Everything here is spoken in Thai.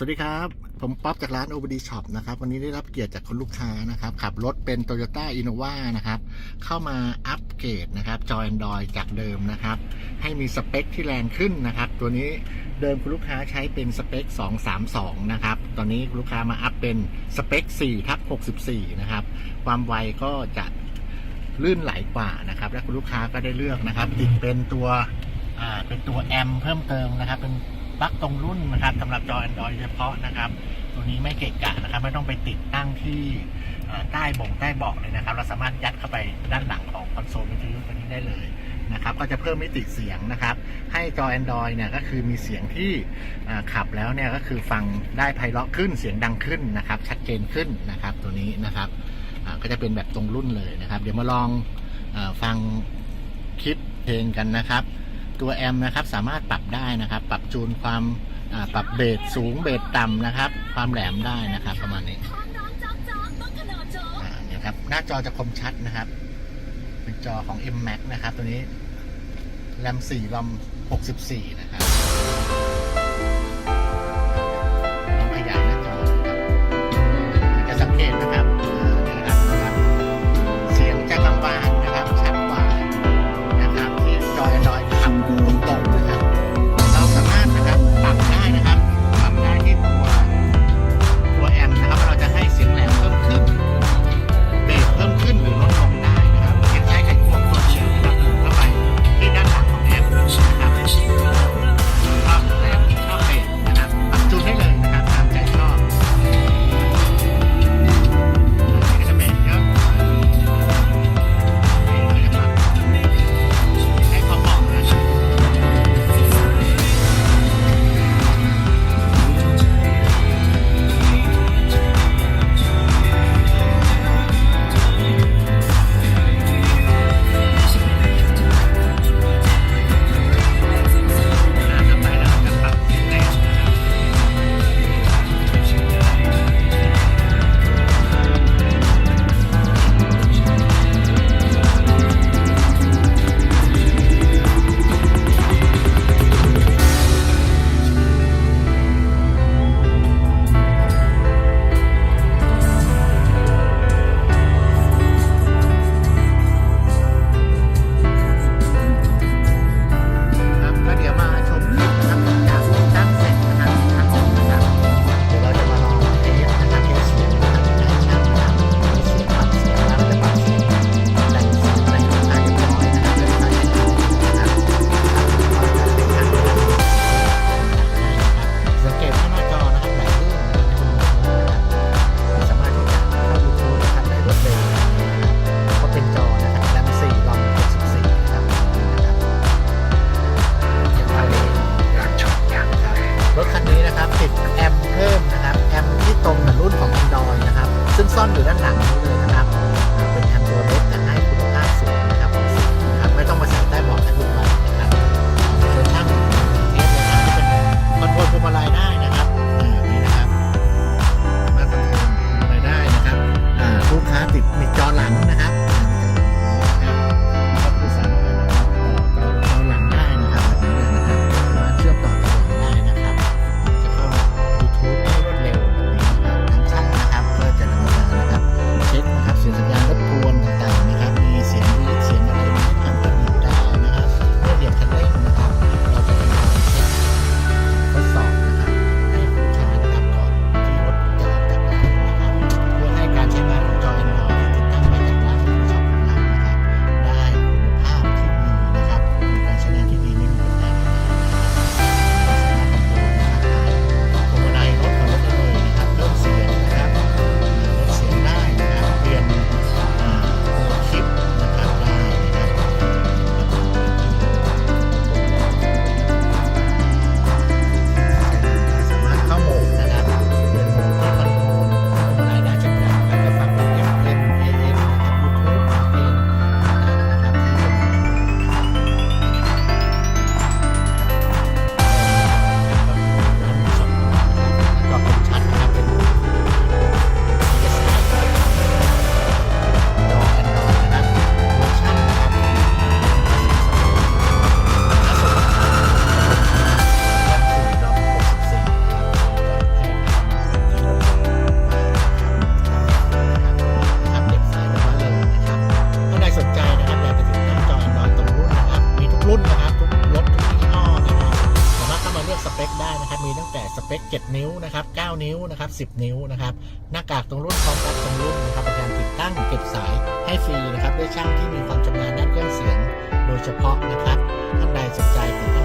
สวัสดีครับ ผมป๊อปจากร้าน OBD Shop นะครับ วันนี้ได้รับเกียรติจากคนลูกค้านะครับ ขับรถเป็น Toyota Innova นะครับ เข้ามาอัปเกรดนะครับจอ Android จากเดิมนะครับ ให้มีสเปคที่แรงขึ้นนะครับ ตัวนี้เดิมคุณลูกค้าใช้เป็นสเปค 232 นะครับ ตอนนี้คุณลูกค้ามาอัปเป็นสเปค4ทับ64 นะครับ ความไวก็จะลื่นไหลกว่านะครับ และคุณลูกค้าก็ได้เลือกนะครับติดเป็นตัวเป็นตัวแอมเพิ่มเติมนะครับเป็น ปลั๊กตรงรุ่นนะครับสำหรับจอ Android เฉพาะนะครับ ตัวนี้ไม่เกะกะนะครับ ไม่ต้องไปติดตั้งที่ใต้บ่งใต้เบาะเลยนะครับ เราสามารถยัดเข้าไปด้านหลังของคอนโซลวิทยุตัวนี้ได้เลยนะครับ ก็จะเพิ่มมิติเสียงนะครับ ให้จอ Android เนี่ยก็คือมีเสียงที่ขับแล้วเนี่ยก็คือฟังได้ไพเราะขึ้นเสียงดังขึ้นนะครับ ชัดเจนขึ้นนะครับ ตัวนี้นะครับก็จะเป็นแบบตรงรุ่นเลยนะครับ เดี๋ยวมาลองอฟังคลิปเพลงกันนะครับ ตัวแอมนะครับสามารถปรับได้นะครับ ปรับจูนความปรับเบสสูงเบสต่ำนะครับ ความแหลมได้นะครับ ประมาณนี้เนี่ยครับหน้าจอจะคมชัดนะครับ เป็นจอของ M Max นะครับ ตัวนี้แรม4รอม64 นะครับ นิ้วนะครับ 9 นิ้วนะครับ 10 นิ้วนะครับ หน้ากากตรงรุ่นพร้อมกับตรงรุ่นนะครับบริการติดตั้งเก็บสายให้ฟรีนะครับด้วยช่างที่มีความชำนาญด้านเครื่องเสียง โดยเฉพาะนะครับท่านใดสนใจติดต